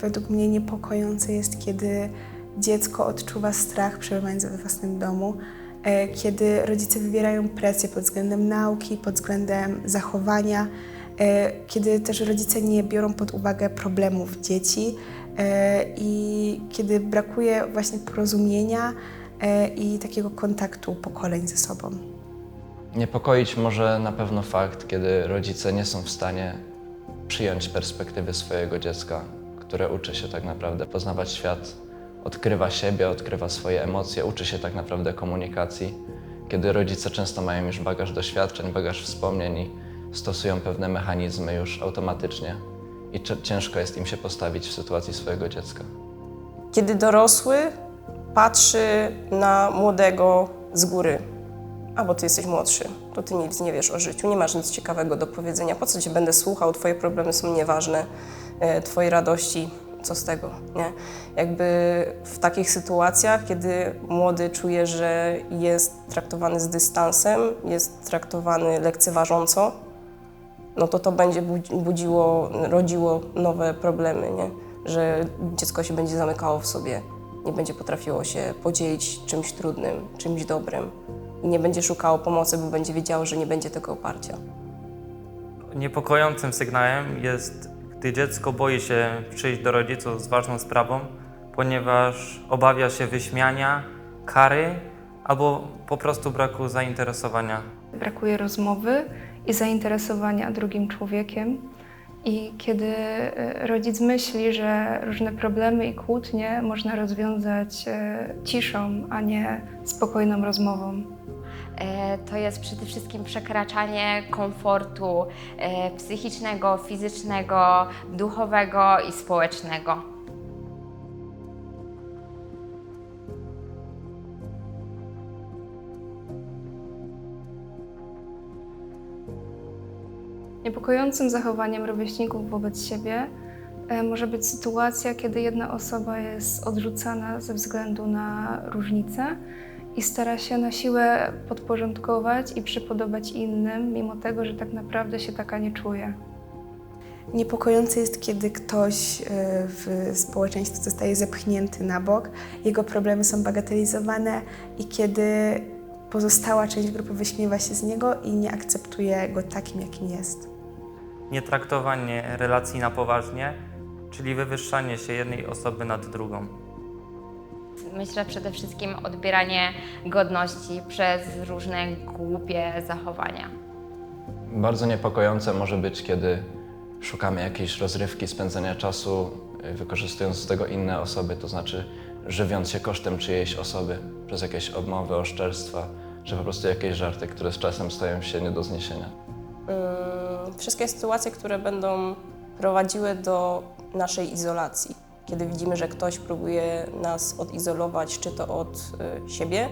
Według mnie niepokojące jest, kiedy dziecko odczuwa strach przebywając we własnym domu, e, kiedy rodzice wywierają presję pod względem nauki, pod względem zachowania, e, kiedy też rodzice nie biorą pod uwagę problemów dzieci e, i kiedy brakuje właśnie porozumienia i takiego kontaktu pokoleń ze sobą. Niepokoić może na pewno fakt, kiedy rodzice nie są w stanie przyjąć perspektywy swojego dziecka, które uczy się tak naprawdę poznawać świat, odkrywa siebie, odkrywa swoje emocje, uczy się tak naprawdę komunikacji. Kiedy rodzice często mają już bagaż doświadczeń, bagaż wspomnień i stosują pewne mechanizmy już automatycznie i ciężko jest im się postawić w sytuacji swojego dziecka. Kiedy dorosły patrzy na młodego z góry, a bo ty jesteś młodszy, to ty nic nie wiesz o życiu, nie masz nic ciekawego do powiedzenia, po co cię będę słuchał, twoje problemy są nieważne, e, twoje radości, co z tego, nie? Jakby w takich sytuacjach, kiedy młody czuje, że jest traktowany z dystansem, jest traktowany lekceważąco, no to to będzie budzi- budziło, rodziło nowe problemy, nie? Że dziecko się będzie zamykało w sobie, nie będzie potrafiło się podzielić czymś trudnym, czymś dobrym i nie będzie szukało pomocy, bo będzie wiedziało, że nie będzie tego oparcia. Niepokojącym sygnałem jest, gdy dziecko boi się przyjść do rodziców z ważną sprawą, ponieważ obawia się wyśmiania, kary albo po prostu braku zainteresowania. Brakuje rozmowy i zainteresowania drugim człowiekiem. I kiedy e, rodzic myśli, że różne problemy i kłótnie można rozwiązać e, ciszą, a nie spokojną rozmową. E, to jest przede wszystkim przekraczanie komfortu e, psychicznego, fizycznego, duchowego i społecznego. Niepokojącym zachowaniem rówieśników wobec siebie e, może być sytuacja, kiedy jedna osoba jest odrzucana ze względu na różnice i stara się na siłę podporządkować i przypodobać innym, mimo tego, że tak naprawdę się taka nie czuje. Niepokojące jest, kiedy ktoś e, w społeczeństwie zostaje zepchnięty na bok, jego problemy są bagatelizowane i kiedy pozostała część grupy wyśmiewa się z niego i nie akceptuje go takim, jakim jest. Nietraktowanie relacji na poważnie, czyli wywyższanie się jednej osoby nad drugą. Myślę przede wszystkim odbieranie godności przez różne głupie zachowania. Bardzo niepokojące może być, kiedy szukamy jakiejś rozrywki, spędzania czasu, y, wykorzystując z tego inne osoby, to znaczy żywiąc się kosztem czyjejś osoby, przez jakieś obmowy, oszczerstwa, czy po prostu jakieś żarty, które z czasem stają się nie do zniesienia. Ym, Wszystkie sytuacje, które będą prowadziły do naszej izolacji, kiedy widzimy, że ktoś próbuje nas odizolować, czy to od y, siebie,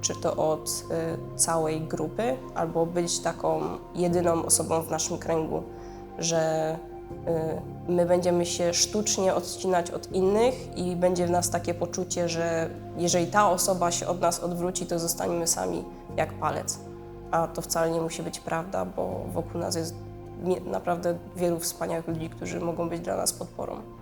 czy to od y, całej grupy, albo być taką jedyną osobą w naszym kręgu, że y, my będziemy się sztucznie odcinać od innych i będzie w nas takie poczucie, że jeżeli ta osoba się od nas odwróci, to zostaniemy sami jak palec. A to wcale nie musi być prawda, bo wokół nas jest naprawdę wielu wspaniałych ludzi, którzy mogą być dla nas podporą.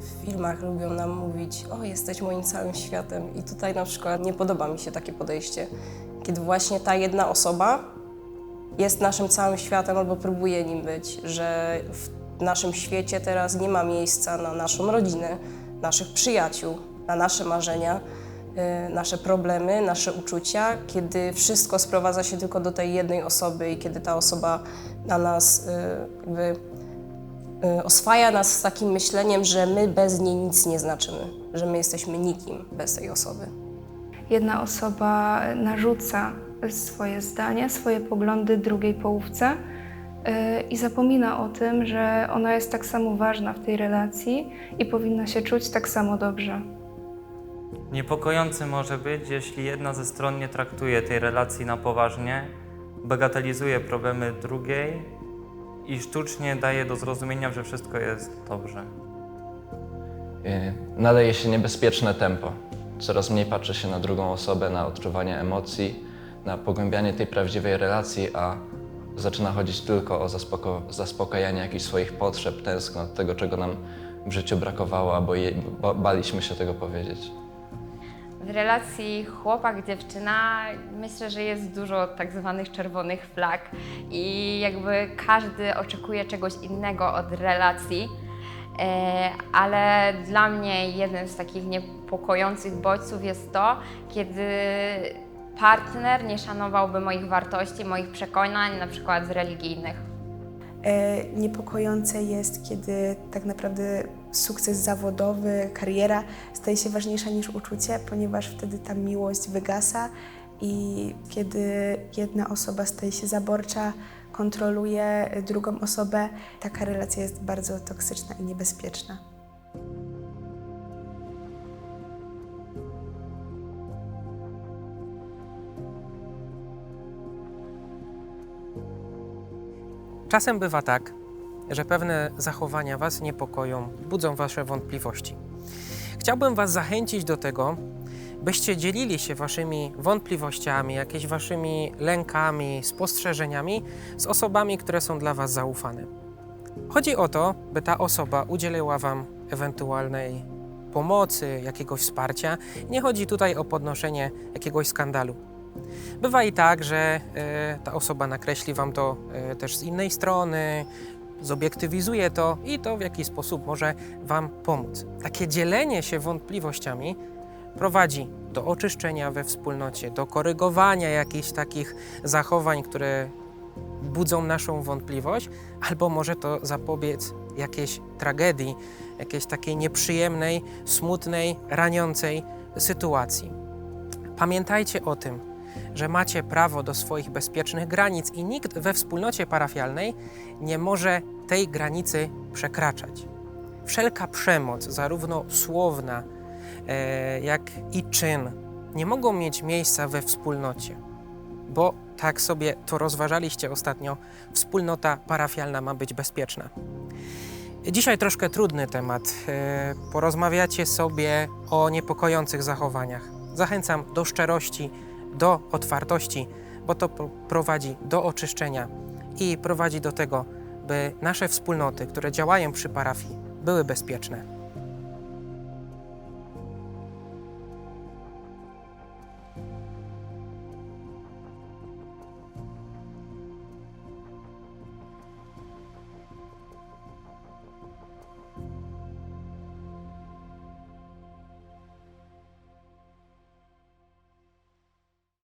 W filmach lubią nam mówić, o jesteś moim całym światem. I tutaj na przykład nie podoba mi się takie podejście, kiedy właśnie ta jedna osoba jest naszym całym światem albo próbuje nim być, że w naszym świecie teraz nie ma miejsca na naszą rodzinę, naszych przyjaciół, na nasze marzenia, y, nasze problemy, nasze uczucia, kiedy wszystko sprowadza się tylko do tej jednej osoby i kiedy ta osoba na nas y, jakby oswaja nas z takim myśleniem, że my bez niej nic nie znaczymy, że my jesteśmy nikim bez tej osoby. Jedna osoba narzuca swoje zdanie, swoje poglądy drugiej połówce yy, i zapomina o tym, że ona jest tak samo ważna w tej relacji i powinna się czuć tak samo dobrze. Niepokojący może być, jeśli jedna ze stron nie traktuje tej relacji na poważnie, bagatelizuje problemy drugiej i sztucznie daje do zrozumienia, że wszystko jest dobrze. Y, Nadaje się niebezpieczne tempo. coraz mniej patrzy się na drugą osobę, na odczuwanie emocji, na pogłębianie tej prawdziwej relacji, a zaczyna chodzić tylko o zaspoko- zaspokajanie jakichś swoich potrzeb, tęsknot, tego, czego nam w życiu brakowało, albo je, ba- baliśmy się tego powiedzieć. Relacji chłopak-dziewczyna myślę, że jest dużo tak zwanych czerwonych flag i jakby każdy oczekuje czegoś innego od relacji, e, ale dla mnie jednym z takich niepokojących bodźców jest to, kiedy partner nie szanowałby moich wartości, moich przekonań, na przykład religijnych. E, Niepokojące jest, kiedy tak naprawdę sukces zawodowy, kariera staje się ważniejsza niż uczucie, ponieważ wtedy ta miłość wygasa i kiedy jedna osoba staje się zaborcza, kontroluje drugą osobę, taka relacja jest bardzo toksyczna i niebezpieczna. Czasem bywa tak, że pewne zachowania Was niepokoją, budzą Wasze wątpliwości. Chciałbym Was zachęcić do tego, byście dzielili się Waszymi wątpliwościami, jakimiś Waszymi lękami, spostrzeżeniami z osobami, które są dla Was zaufane. Chodzi o to, by ta osoba udzieliła Wam ewentualnej pomocy, jakiegoś wsparcia. Nie chodzi tutaj o podnoszenie jakiegoś skandalu. Bywa i tak, że e, ta osoba nakreśli Wam to e, też z innej strony, zobiektywizuje to i to w jakiś sposób może Wam pomóc. Takie dzielenie się wątpliwościami prowadzi do oczyszczenia we wspólnocie, do korygowania jakichś takich zachowań, które budzą naszą wątpliwość, albo może to zapobiec jakiejś tragedii, jakiejś takiej nieprzyjemnej, smutnej, raniącej sytuacji. Pamiętajcie o tym, że macie prawo do swoich bezpiecznych granic i nikt we wspólnocie parafialnej nie może tej granicy przekraczać. Wszelka przemoc, zarówno słowna, e, jak i czyn, nie mogą mieć miejsca we wspólnocie, bo tak sobie to rozważaliście ostatnio, wspólnota parafialna ma być bezpieczna. Dzisiaj troszkę trudny temat. E, Porozmawiacie sobie o niepokojących zachowaniach. Zachęcam do szczerości, do otwartości, bo to pro- prowadzi do oczyszczenia i prowadzi do tego, by nasze wspólnoty, które działają przy parafii, były bezpieczne.